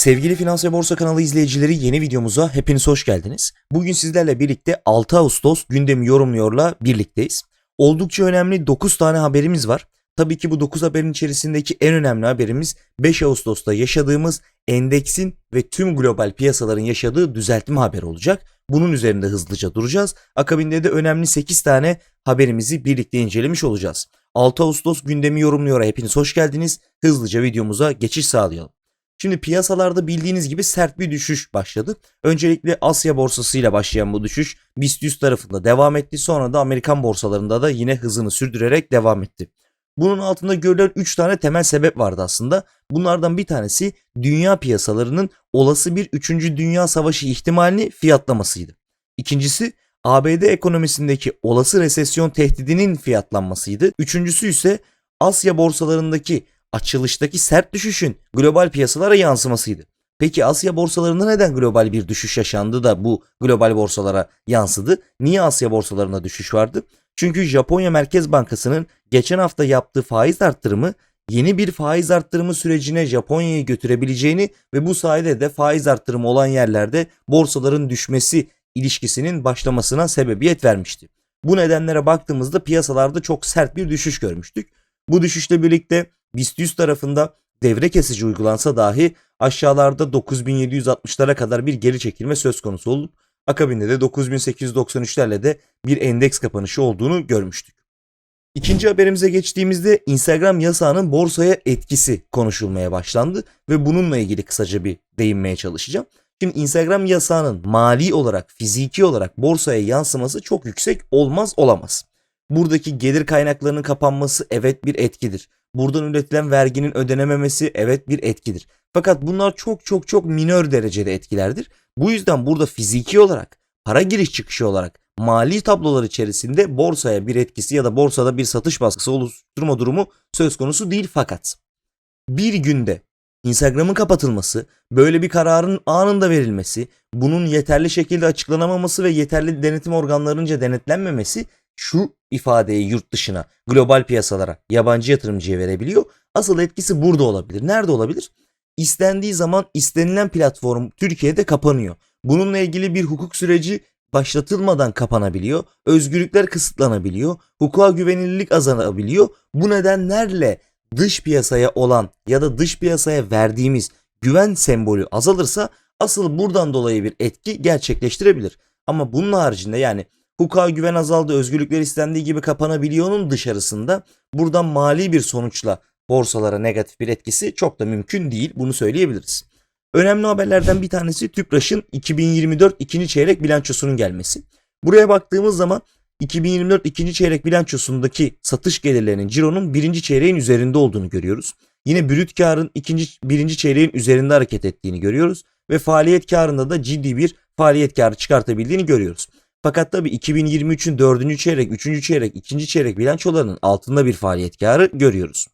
Sevgili Finans ve Borsa kanalı izleyicileri yeni videomuza hepiniz hoş geldiniz. Bugün sizlerle birlikte 6 Ağustos gündemi yorumluyorla birlikteyiz. Oldukça önemli 9 tane haberimiz var. Tabii ki bu 9 haberin içerisindeki en önemli haberimiz 5 Ağustos'ta yaşadığımız endeksin ve tüm global piyasaların yaşadığı düzeltme haberi olacak. Bunun üzerinde hızlıca duracağız. Akabinde de önemli 8 tane haberimizi birlikte incelemiş olacağız. 6 Ağustos gündemi yorumluyor hepiniz hoş geldiniz. Hızlıca videomuza geçiş sağlayalım. Şimdi piyasalarda bildiğiniz gibi sert bir düşüş başladı. Öncelikle Asya borsasıyla başlayan bu düşüş BIST 100 tarafında devam etti. Sonra da Amerikan borsalarında da yine hızını sürdürerek devam etti. Bunun altında görülen 3 tane temel sebep vardı aslında. Bunlardan bir tanesi dünya piyasalarının olası bir 3. Dünya Savaşı ihtimalini fiyatlamasıydı. İkincisi ABD ekonomisindeki olası resesyon tehdidinin fiyatlanmasıydı. Üçüncüsü ise Asya borsalarındaki açılıştaki sert düşüşün global piyasalara yansımasıydı. Peki Asya borsalarında neden global bir düşüş yaşandı da bu global borsalara yansıdı? Niye Asya borsalarında düşüş vardı? Çünkü Japonya Merkez Bankası'nın geçen hafta yaptığı faiz arttırımı yeni bir faiz arttırımı sürecine Japonya'yı götürebileceğini ve bu sayede de faiz arttırımı olan yerlerde borsaların düşmesi ilişkisinin başlamasına sebebiyet vermişti. Bu nedenlere baktığımızda piyasalarda çok sert bir düşüş görmüştük. Bu düşüşle birlikte BIST 100 tarafında devre kesici uygulansa dahi aşağılarda 9760'lara kadar bir geri çekilme söz konusu olup akabinde de 9893'lerle de bir endeks kapanışı olduğunu görmüştük. İkinci haberimize geçtiğimizde Instagram yasağının borsaya etkisi konuşulmaya başlandı ve bununla ilgili kısaca bir değinmeye çalışacağım. Şimdi Instagram yasağının mali olarak, fiziki olarak borsaya yansıması çok yüksek olmaz olamaz. Buradaki gelir kaynaklarının kapanması evet bir etkidir. Buradan üretilen verginin ödenememesi evet bir etkidir. Fakat bunlar çok çok çok minör derecede etkilerdir. Bu yüzden burada fiziki olarak, para giriş çıkışı olarak mali tablolar içerisinde borsaya bir etkisi ya da borsada bir satış baskısı oluşturma durumu söz konusu değil fakat bir günde Instagram'ın kapatılması, böyle bir kararın anında verilmesi, bunun yeterli şekilde açıklanamaması ve yeterli denetim organlarınca denetlenmemesi şu ifadeyi yurt dışına, global piyasalara, yabancı yatırımcıya verebiliyor. Asıl etkisi burada olabilir. Nerede olabilir? İstendiği zaman istenilen platform Türkiye'de kapanıyor. Bununla ilgili bir hukuk süreci başlatılmadan kapanabiliyor. Özgürlükler kısıtlanabiliyor. Hukuka güvenilirlik azalabiliyor. Bu nedenlerle dış piyasaya olan ya da dış piyasaya verdiğimiz güven sembolü azalırsa asıl buradan dolayı bir etki gerçekleştirebilir. Ama bunun haricinde yani hukuka güven azaldı, özgürlükler istendiği gibi kapanabiliyor'nun dışarısında buradan mali bir sonuçla borsalara negatif bir etkisi çok da mümkün değil. Bunu söyleyebiliriz. Önemli haberlerden bir tanesi TÜPRAŞ'ın 2024 ikinci çeyrek bilançosunun gelmesi. Buraya baktığımız zaman 2024 ikinci çeyrek bilançosundaki satış gelirlerinin cironun birinci çeyreğin üzerinde olduğunu görüyoruz. Yine brüt karın ikinci, birinci çeyreğin üzerinde hareket ettiğini görüyoruz. Ve faaliyet karında da ciddi bir faaliyet karı çıkartabildiğini görüyoruz. Fakat tabi 2023'ün 4. çeyrek, 3. çeyrek, 2. çeyrek bilançolarının altında bir faaliyet karı görüyoruz.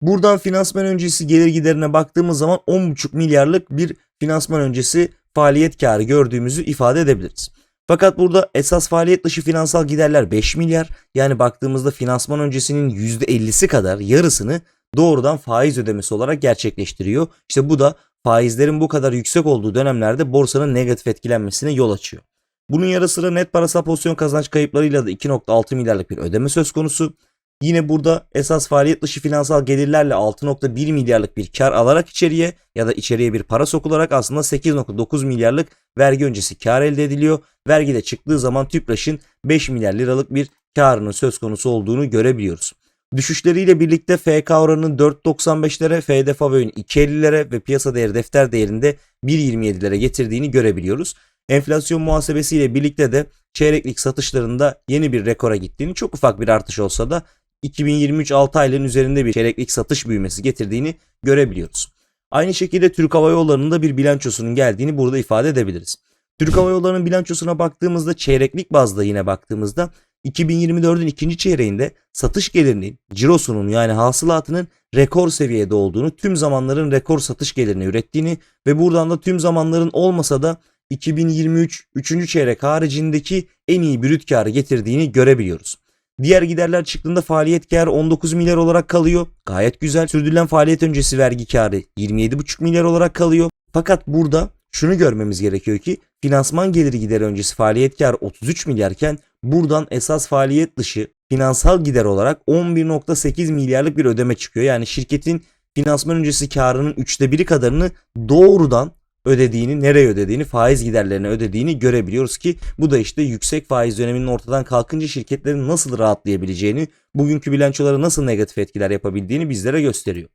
Buradan finansman öncesi gelir giderine baktığımız zaman 10,5 milyarlık bir finansman öncesi faaliyet karı gördüğümüzü ifade edebiliriz. Fakat burada esas faaliyet dışı finansal giderler 5 milyar. Yani baktığımızda finansman öncesinin %50'si kadar yarısını doğrudan faiz ödemesi olarak gerçekleştiriyor. İşte bu da faizlerin bu kadar yüksek olduğu dönemlerde borsanın negatif etkilenmesine yol açıyor. Bunun yanı sıra net parasal pozisyon kazanç kayıplarıyla da 2.6 milyarlık bir ödeme söz konusu. Yine burada esas faaliyet dışı finansal gelirlerle 6.1 milyarlık bir kar alarak içeriye ya da içeriye bir para sokularak aslında 8.9 milyarlık vergi öncesi kar elde ediliyor. Vergi de çıktığı zaman TÜPRAŞ'ın 5 milyar liralık bir karının söz konusu olduğunu görebiliyoruz. Düşüşleriyle birlikte FK oranının 4.95'lere, FD Favo'nun 2.50'lere ve piyasa değeri defter değerinde 1.27'lere getirdiğini görebiliyoruz. Enflasyon muhasebesiyle birlikte de çeyreklik satışlarında yeni bir rekora gittiğini çok ufak bir artış olsa da 2023 6 ayların üzerinde bir çeyreklik satış büyümesi getirdiğini görebiliyoruz. Aynı şekilde Türk Hava Yolları'nın da bir bilançosunun geldiğini burada ifade edebiliriz. Türk Hava Yolları'nın bilançosuna baktığımızda çeyreklik bazda yine baktığımızda 2024'ün ikinci çeyreğinde satış gelirinin, cirosunun yani hasılatının rekor seviyede olduğunu, tüm zamanların rekor satış gelirini ürettiğini ve buradan da tüm zamanların olmasa da 2023 3. çeyrek haricindeki en iyi brüt karı getirdiğini görebiliyoruz. Diğer giderler çıktığında faaliyet karı 19 milyar olarak kalıyor. Gayet güzel. Sürdürülen faaliyet öncesi vergi karı 27,5 milyar olarak kalıyor. Fakat burada şunu görmemiz gerekiyor ki finansman geliri gider öncesi faaliyet karı 33 milyarken buradan esas faaliyet dışı finansal gider olarak 11.8 milyarlık bir ödeme çıkıyor. Yani şirketin finansman öncesi karının üçte biri kadarını doğrudan ödediğini, nereye ödediğini, faiz giderlerine ödediğini görebiliyoruz ki bu da işte yüksek faiz döneminin ortadan kalkınca şirketlerin nasıl rahatlayabileceğini, bugünkü bilançolara nasıl negatif etkiler yapabildiğini bizlere gösteriyor.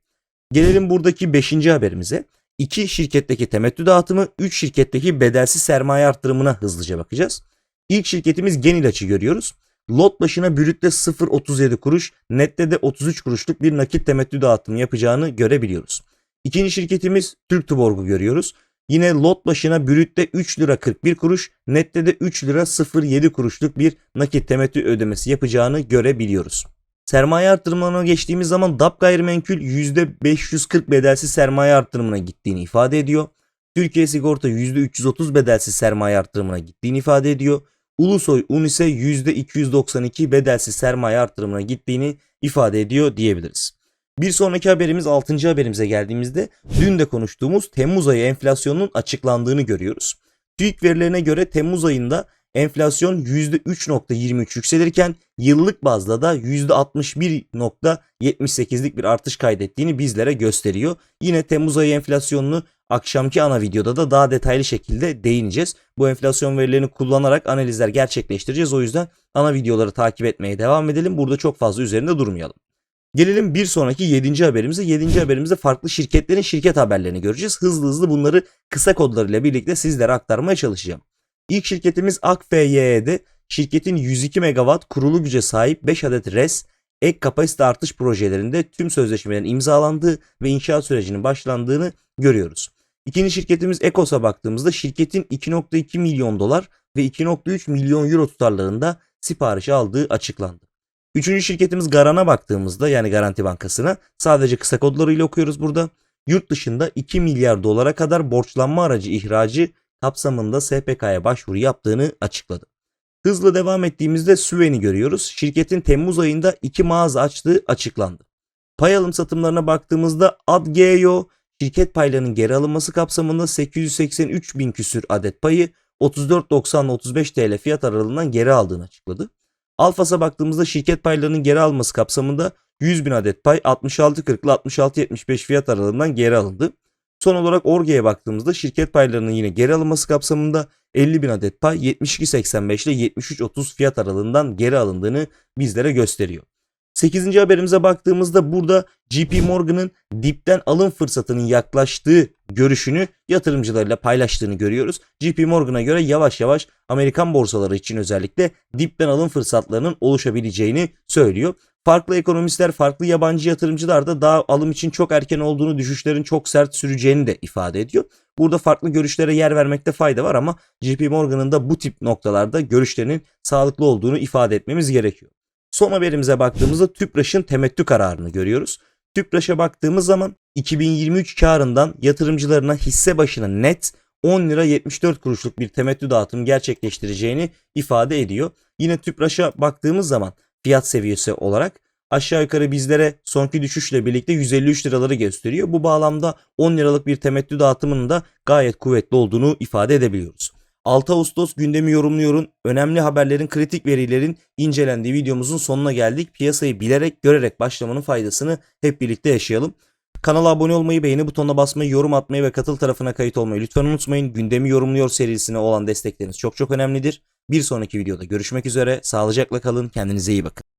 Gelelim buradaki 5. haberimize. 2 şirketteki temettü dağıtımı, 3 şirketteki bedelsiz sermaye arttırımına hızlıca bakacağız. İlk şirketimiz Genilaç'ı görüyoruz. Lot başına brütte 0.37 kuruş, nette de 33 kuruşluk bir nakit temettü dağıtımı yapacağını görebiliyoruz. İkinci şirketimiz Türk Tuborg'u görüyoruz. Yine lot başına brütte 3 lira 41 kuruş, nette de 3 lira 07 kuruşluk bir nakit temettü ödemesi yapacağını görebiliyoruz. Sermaye arttırımına geçtiğimiz zaman DAP gayrimenkul %540 bedelsiz sermaye arttırımına gittiğini ifade ediyor. Türkiye Sigorta %330 bedelsiz sermaye arttırımına gittiğini ifade ediyor. Ulusoy Un ise %292 bedelsiz sermaye arttırımına gittiğini ifade ediyor diyebiliriz. Bir sonraki haberimiz 6. haberimize geldiğimizde dün de konuştuğumuz Temmuz ayı enflasyonunun açıklandığını görüyoruz. TÜİK verilerine göre Temmuz ayında enflasyon %3.23 yükselirken yıllık bazda da %61.78'lik bir artış kaydettiğini bizlere gösteriyor. Yine Temmuz ayı enflasyonunu akşamki ana videoda da daha detaylı şekilde değineceğiz. Bu enflasyon verilerini kullanarak analizler gerçekleştireceğiz. O yüzden ana videoları takip etmeye devam edelim. Burada çok fazla üzerinde durmayalım. Gelelim bir sonraki 7. haberimize. 7. haberimizde farklı şirketlerin şirket haberlerini göreceğiz. Hızlı hızlı bunları kısa kodlarıyla birlikte sizlere aktarmaya çalışacağım. İlk şirketimiz AKFY'de şirketin 102 MW kurulu güce sahip 5 adet RES ek kapasite artış projelerinde tüm sözleşmelerin imzalandığı ve inşaat sürecinin başlandığını görüyoruz. İkinci şirketimiz Ekos'a baktığımızda şirketin 2.2 milyon dolar ve 2.3 milyon euro tutarlarında sipariş aldığı açıklandı. Üçüncü şirketimiz Garan'a baktığımızda yani Garanti Bankası'na sadece kısa kodlarıyla okuyoruz burada. Yurt dışında 2 milyar dolara kadar borçlanma aracı ihracı kapsamında SPK'ya başvuru yaptığını açıkladı. Hızla devam ettiğimizde Süven'i görüyoruz. Şirketin Temmuz ayında iki mağaza açtığı açıklandı. Pay alım satımlarına baktığımızda Adgeo şirket paylarının geri alınması kapsamında 883 bin küsür adet payı 34.90-35 TL fiyat aralığından geri aldığını açıkladı. Alfas'a baktığımızda şirket paylarının geri alması kapsamında 100 bin adet pay 66.40 ile 66.75 fiyat aralığından geri alındı. Son olarak Orge'ye baktığımızda şirket paylarının yine geri alınması kapsamında 50 bin adet pay 72.85 ile 73.30 fiyat aralığından geri alındığını bizlere gösteriyor. 8. haberimize baktığımızda burada JP Morgan'ın dipten alım fırsatının yaklaştığı görüşünü yatırımcılarıyla paylaştığını görüyoruz. JP Morgan'a göre yavaş yavaş Amerikan borsaları için özellikle dipten alım fırsatlarının oluşabileceğini söylüyor. Farklı ekonomistler, farklı yabancı yatırımcılar da daha alım için çok erken olduğunu, düşüşlerin çok sert süreceğini de ifade ediyor. Burada farklı görüşlere yer vermekte fayda var ama JP Morgan'ın da bu tip noktalarda görüşlerinin sağlıklı olduğunu ifade etmemiz gerekiyor. Son haberimize baktığımızda TÜPRAŞ'ın temettü kararını görüyoruz. TÜPRAŞ'a baktığımız zaman 2023 karından yatırımcılarına hisse başına net 10 lira 74 kuruşluk bir temettü dağıtım gerçekleştireceğini ifade ediyor. Yine TÜPRAŞ'a baktığımız zaman fiyat seviyesi olarak aşağı yukarı bizlere sonki düşüşle birlikte 153 liraları gösteriyor. Bu bağlamda 10 liralık bir temettü dağıtımının da gayet kuvvetli olduğunu ifade edebiliyoruz. 6 Ağustos gündemi yorumluyorun. Önemli haberlerin, kritik verilerin incelendiği videomuzun sonuna geldik. Piyasayı bilerek, görerek başlamanın faydasını hep birlikte yaşayalım. Kanala abone olmayı, beğeni butonuna basmayı, yorum atmayı ve katıl tarafına kayıt olmayı lütfen unutmayın. Gündemi yorumluyor serisine olan destekleriniz çok çok önemlidir. Bir sonraki videoda görüşmek üzere. Sağlıcakla kalın. Kendinize iyi bakın.